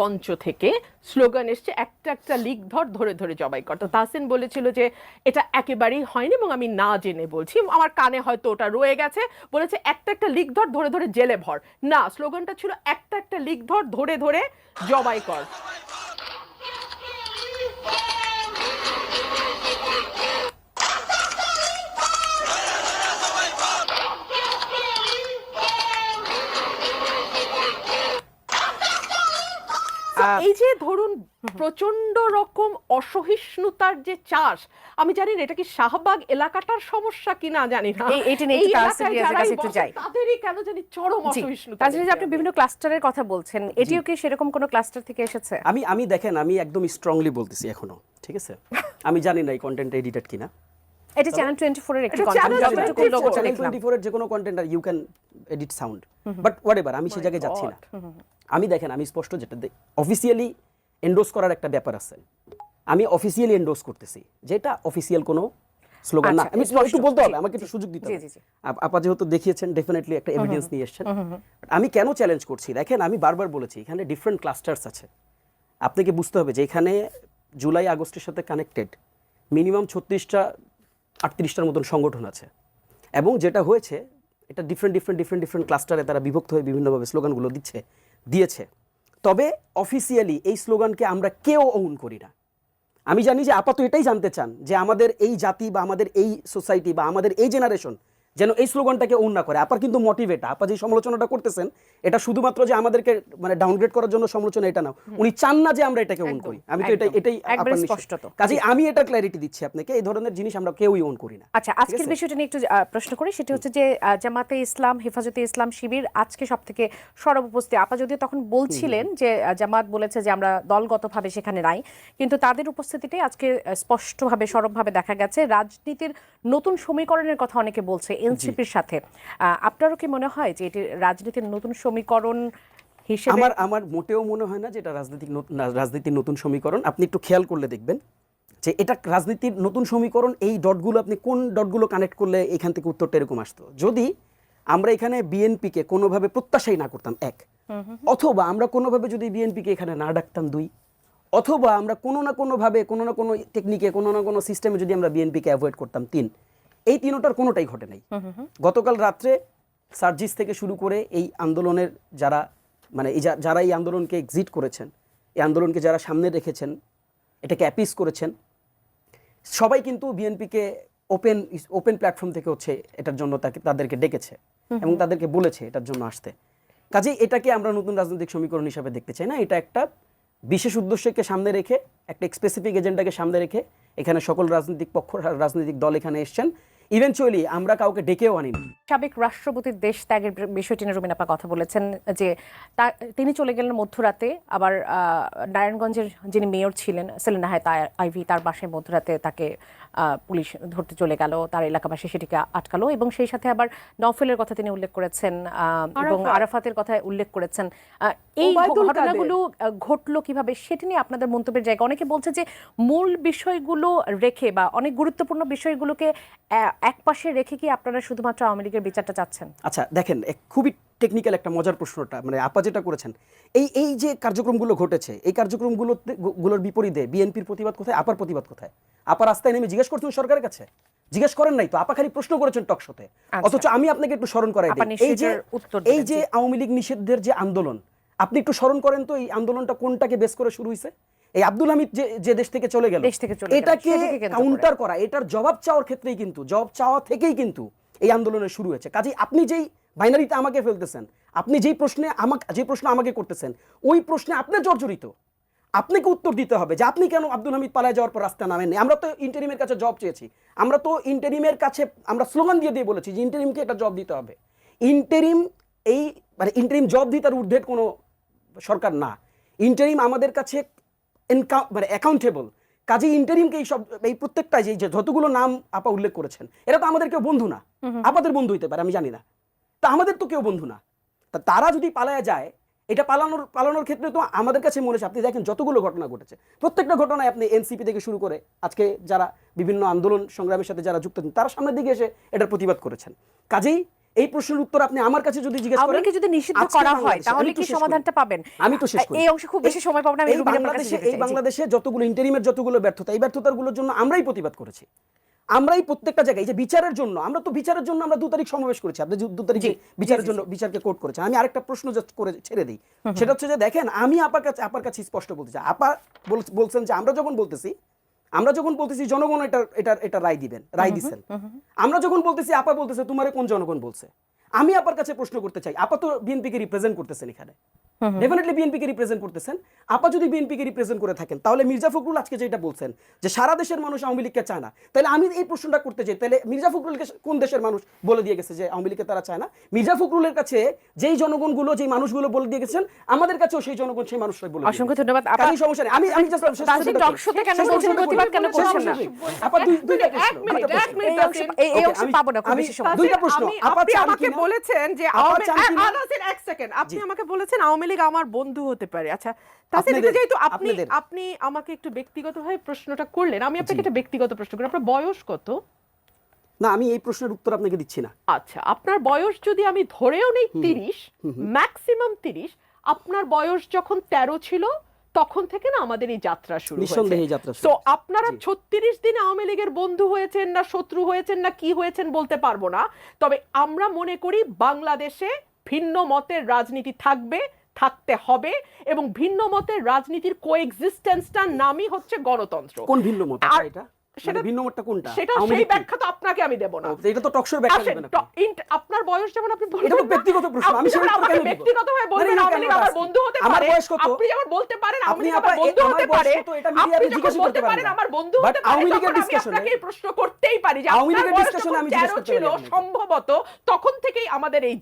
মঞ্চ থেকে স্লোগান এসছে, একটা একটা লিক ধর ধরে ধরে জবাই কর। তো তাহসিন বলেছিল যে এটা একেবারেই হয়নি এবং আমি না জেনে বলছি। আমার কানে হয়তো ওটা রয়ে গেছে। বলেছে, একটা একটা লিক ধর ধরে ধরে জেলে ভর। না, স্লোগানটা ছিল, একটা একটা লিক ধর ধরে ধরে জবাই কর। এই যে ধরুন প্রচণ্ড রকম অসহিষ্ণুতার যে চাষ আমি জানি না এটা কি শাহবাগ এলাকাটার সমস্যা কিনা জানি না। এইটা নিয়ে একটু যাই। তাদেরই কেন জানি চরম অসহিষ্ণুতা তাছাড়া আপনি বিভিন্ন ক্লাস্টারের কথা বলছেন এটিও কি সেরকম কোনো ক্লাস্টার থেকে এসেছে? আমি আমি দেখেন আমি একদম স্ট্রংলি বলতেছি এখনও ঠিক আছে? আমি জানি না এই কন্টেন্ট এডিটেড কিনা। এটা চ্যানেল টোয়েন্টি ফোর এর একটি এটা কন্টেন্ট যতটুকু 24 লোগোটা চ্যানেল দেখলাম। টোয়েন্টি ফোরের যে কোনো content R you can edit sound but whatever আমি সেই জায়গায় যাচ্ছি না। আমি দেখেন আমি স্পষ্ট যেটা অফিসিয়ালি এন্ডোজ করার একটা ব্যাপার আছে। আমি অফিসিয়ালি এন্ডোজ করতেছি যেটা অফিসিয়াল কোনো স্লোগান না। আচ্ছা, আমি একটু বলতে হবে আমাকে একটু সুযোগ দিতে হবে। আপা যেহেতু দেখিয়েছেন ডেফিনেটলি একটা এভিডেন্স নিয়ে এসেছেন। আমি কেন চ্যালেঞ্জ করছি? দেখেন আমি বারবার বলেছি এখানে ডিফারেন্ট ক্লাস্টার্স আছে। আপনাকে বুঝতে হবে যে এখানে জুলাই আগস্টের সাথে কানেক্টেড মিনিমাম ছত্রিশটা আটত্রিশটার মতন সংগঠন আছে। এবং যেটা হয়েছে এটা ডিফারেন্ট ডিফারেন্ট ডিফারেন্ট ডিফারেন্ট ক্লাস্টারে তারা বিভক্ত হয়ে বিভিন্নভাবে স্লোগানগুলো দিচ্ছে। দিয়েছে। তবে অফিসিয়ালি এই স্লোগানকে আমরা কেউ ওন করি না। আমি জানি যে আপাতত এটাই জানতে চান যে আমাদের এই জাতি বা আমাদের এই সোসাইটি বা আমাদের এই জেনারেশন যেন এই স্লোগানটাকে ওন না করে। আপার কিন্তু মোটিভেট আপা যে সমালোচনাটা করতেছেন এটা শুধুমাত্র যে আমাদেরকে মানে ডাউনগ্রেড করার জন্য সমালোচনা এটা না উনি চান না যে আমরা এটাকে ওন করি। আমি তো একদম। এটাই নিশ্চিত। স্পষ্টত। কাজেই আমি এটা ক্ল্যারিটি দিচ্ছি আপনাকে এই ধরনের জিনিস আমরা কেউই ওন করি না। আচ্ছা আজকের বিষয়টা নিয়ে একটু প্রশ্ন করি। সেটি হচ্ছে যে জামাতে ইসলাম হেফাজতে ইসলাম শিবির আজকে সব থেকে সরব উপস্থিত। আপা যদিও তখন বলছিলেন যে জামাত বলেছে যে আমরা দলগতভাবে সেখানে নাই। কিন্তু তাদের উপস্থিতিটাই আজকে স্পষ্টভাবে সরবভাবে দেখা গেছে। রাজনীতির নতুন সমীকরণের কথা অনেকে বলছে। এনসিপির সাথে। আপনারও কি মনে হয় যে এটি রাজনীতির নতুন সমীকরণ হিসেবে আমার আমার মোটেও মনে হয় না যে এটা রাজনৈতিক রাজনীতির নতুন সমীকরণ। আপনি একটু খেয়াল করলে দেখবেন যে এটা রাজনীতির নতুন সমীকরণ এই ডটগুলো আপনি কোন ডটগুলো কানেক্ট করলে এখান থেকে উত্তরটা এরকম আসতো? যদি আমরা এখানে বিএনপিকে কোনোভাবে প্রত্যাশাই না করতাম এক। অথবা আমরা কোনোভাবে যদি বিএনপিকে এখানে না ডাকতাম দুই। অথবা আমরা কোনো না কোনোভাবে কোনো না কোনো টেকনিকে কোনো না কোনো সিস্টেমে যদি আমরা বিএনপিকে অ্যাভয়েড করতাম তিন। এই তিনোটার কোনোটাই ঘটে নাই। গতকাল রাত্রে সার্জিস থেকে শুরু করে এই আন্দোলনের যারা মানে এই যা- যারা এই আন্দোলনকে এক্সিট করেছেন এই আন্দোলনকে যারা সামনে রেখেছেন এটাকে অ্যাপিস করেছেন সবাই কিন্তু বিএনপিকে ওপেন ওপেন প্ল্যাটফর্ম থেকে হচ্ছে এটার জন্য তাকে তাদেরকে ডেকেছে এবং তাদেরকে বলেছে এটার জন্য আসতে। কাজেই এটাকে আমরা নতুন রাজনৈতিক সমীকরণ হিসাবে দেখতে চাই না? এটা একটা বিশেষ উদ্দেশ্যকে সামনে রেখে একটা স্পেসিফিক এজেন্ডাকে সামনে রেখে এখানে সকল রাজনৈতিক পক্ষ রাজনৈতিক দল এখানে এসছেন। ইভেনচুয়ালি আমরা কাউকে ডেকেও আনিনি। সাবেক রাষ্ট্রপতির দেশ ত্যাগের বিষয়টি নিয়ে রুমিনাপা কথা বলেছেন যে তিনি চলে গেলেন মধ্যরাতে আবার নারায়ণগঞ্জের যিনি মেয়র ছিলেন সেলেনা হায়তা আইভি তার বাসায় মধ্যরাতে তাকে পুলিশ ধরতে চলে গেল তার এলাকাবাসী সেটিকে আটকালো এবং সেই সাথে আবার নফেলের কথা তিনি উল্লেখ করেছেন আহ, এবং আরাফাতের কথা উল্লেখ করেছেন। আহ, এই ঘটনাগুলো ঘটলো কীভাবে সেটি নিয়ে আপনাদের মন্তব্যের জায়গা অনেকে বলছে যে মূল বিষয়গুলো রেখে বা অনেক গুরুত্বপূর্ণ বিষয়গুলোকে আহ, একপাশে রেখে কি আপনারা শুধুমাত্র আওয়ামী লীগের বিচারটা চাচ্ছেন? আচ্ছা দেখেন এক খুবই টেকনিক্যাল একটা মজার প্রশ্নটা মানে আপা যেটা করেছেন এই এই যে কার্যক্রমগুলো ঘটেছে এই কার্যক্রমগুলো গুলোর বিপরীতে বিএনপির প্রতিবাদ কোথায় আপার প্রতিবাদ কোথায়? আপা রাস্তায় নেমে জিজ্ঞেস করছেন সরকারের কাছে? জিজ্ঞেস করেন নাই তো? আপা খালি প্রশ্ন করেছেন টকশোতে আচ্ছা। অথচ আমি আপনাকে একটু স্মরণ করাই দিই এই যে এই যে আওয়ামী লীগ নিষিদ্ধের যে আন্দোলন আপনি একটু স্মরণ করেন তো এই আন্দোলনটা কোনটাকে বেস করে শুরু হয়েছে এই আব্দুল হামিদ যে যে দেশ থেকে চলে গেল এটাকে। কাউন্টার করা। এটার জবাব চাওয়ার ক্ষেত্রেই কিন্তু জবাব চাওয়া থেকেই কিন্তু এই আন্দোলনের শুরু হয়েছে। কাজেই আপনি যেই বাইনারিতে আমাকে ফেলতেছেন আপনি যেই প্রশ্নে আমাকে যে প্রশ্ন আমাকে করতেছেন ওই প্রশ্নে আপনি জর্জরিত। আপনাকে উত্তর দিতে হবে যে আপনি কেন আব্দুল হামিদ পালায় যাওয়ার পর রাস্তা নামেননি। আমরা তো ইন্টারিমের কাছে জব চেয়েছি। আমরা তো ইন্টারিমের কাছে আমরা স্লোগান দিয়ে দিয়ে বলেছি যে ইন্টারিমকে একটা জব দিতে হবে। ইন্টারিম এই মানে ইন্টারিম জব দিয়ে তার ঊর্ধ্বের কোনো সরকার না। ইন্টারিম আমাদের কাছে মানে অ্যাকাউন্টেবল কাজে ইন্টারিমকে এই সব এই প্রত্যেকটা যে যতগুলো নাম আপা উল্লেখ করেছেন এরা তো আমাদের কেউ বন্ধু না। আপাদের বন্ধু হইতে পারে আমি জানি না। তা আমাদের তো কেউ বন্ধু না। তা তারা যদি পালায় যায় এটা পালানোর পালানোর ক্ষেত্রে তো আমাদের কাছে মনে হচ্ছে আপনি দেখেন যতগুলো ঘটনা ঘটেছে। প্রত্যেকটা ঘটনায় আপনি এনসিপি থেকে শুরু করে আজকে যারা বিভিন্ন আন্দোলন সংগ্রামের সাথে যারা যুক্ত তারা সামনের দিকে এসে এটার প্রতিবাদ করেছেন। কাজেই এই প্রশ্নের উত্তর আপনি আমার কাছে যদি জিজ্ঞেস করেন আওয়ামী যদি নিষিদ্ধ করা হয় তাহলে কি সমাধানটা পাবেন? আমি তো শেষ করি। এই অংশে খুব বেশি সময় পাবো না আমি বাংলাদেশে এই বাংলাদেশে যতগুলো ইন্টারিমের যতগুলো ব্যর্থতা এই ব্যর্থতাগুলোর জন্য আমরাই প্রতিবাদ করেছি। আমরাই প্রত্যেকটা জায়গায় এই যে বিচারের জন্য আমরা তো বিচারের জন্য আমরা দু তারিখ সমাবেশ করেছি। আপনি দু তারিখে বিচারের জন্য বিচারকে কোর্ট করেছে আমি আরেকটা প্রশ্ন করে ছেড়ে দিই। সেটা হচ্ছে যে দেখেন আমি আপার কাছে আপার কাছে স্পষ্ট বলতে চাই। আপা বলছেন যে আমরা যখন বলতেছি আমরা যখন বলতেছি জনগণ এটা এটা এটা রায় দিবেন রায় দিচ্ছেন আমরা যখন বলতেছি আপা বলতেছে তোমারে কোন জনগণ বলছে? আমি আপার কাছে প্রশ্ন করতে চাই আপা তো বিএনপিকে রিপ্রেজেন্ট করতেছেন এখানে। ডেফিনেটলি বিএনপিকে রিপ্রেজেন্ট করতেছেন। আপা যদি বিএনপিকে রিপ্রেজেন্ট করে থাকেন তাহলে মির্জা ফখরুল আজকে যেটা বলছেন যে সারা দেশের মানুষ আওয়ামী লীগকে চায় না। তাহলে আমি এই প্রশ্নটা করতে চাই তাহলে মির্জা ফখরুলকে কোন দেশের মানুষ বলে দিয়ে গেছে যে আওয়ামী লীগকে তারা চায় না? মির্জা ফখরুলের কাছে যেই জনগণগুলো যেই মানুষগুলো বলে দিয়ে গেছেন আমাদের কাছেও সেই জনগণ সেই মানুষরাই বলে অসংখ্য ধন্যবাদ। আপা- কাজেই সমস্যা নেই। আমি আমি পর্যন্ত talk বলি। কেন বলছেন, প্রতিবাদ কেন করছেন না? আপা দুই দুইটা এক মিনিট, এক মিনিট, এই অংশ এই এই পাবো না খুব বেশি সময়। দুইটা প্রশ্ন। আপা আমাকে? বলেছেন যে এক সেকেন্ড। আপনি আমাকে বলেছেন আওয়ামী লীগ আমার বন্ধু হতে পারে। আচ্ছা যেহেতু আপনি আপনি আমাকে একটু ব্যক্তিগতভাবে প্রশ্নটা করলেন আমি আপনাকে একটা ব্যক্তিগত প্রশ্ন করি। আপনার বয়স কত? না আমি এই প্রশ্নের উত্তর আপনাকে দিচ্ছি না। আচ্ছা আপনার বয়স যদি আমি ধরেও নেই তিরিশ ম্যাক্সিমাম তিরিশ আপনার বয়স যখন তেরো ছিল তখন থেকে না আমাদের এই যাত্রা শুরু শুরু তো আপনারা। ছত্রিশ দিন আওয়ামী লীগের বন্ধু হয়েছেন না শত্রু হয়েছেন না কি হয়েছেন বলতে পারব না। তবে আমরা মনে করি বাংলাদেশে ভিন্ন মতের রাজনীতি থাকবে থাকতে হবে এবং ভিন্ন মতের রাজনীতির কোএক্সিস্টেন্সটার নামই হচ্ছে গণতন্ত্র। কোন ভিন্ন মত? এটা? সেটা- সেটা ভিন্ন মতটা কোনটা? সেটা সেই ব্যাখ্যা তো আপনাকে আমি দেব না। এটা তো টকশোর ব্যাখ্যা দেবেন আপনি। আপনার বয়স যেমন আপনি এটা তো ব্যক্তিগত প্রশ্ন, আমি আপনি কেন ব্যক্তিগতভাবে বলবেন না, না, আওয়ামী কেন লীগ আমার বন্ধু হতে পারে আপনি যেমন বলতে পারেন আপনি আমার বন্ধু হতে পারে। আপনি যখন বলতে পারেন আমার বন্ধু হতে পারে আমি আপনাকে এই প্রশ্ন করতেই পারি যে আপনার বয়স যখন আমি জিজ্ঞেস 13 করতে ছিল সম্ভবত তখন থেকেই আমাদের এই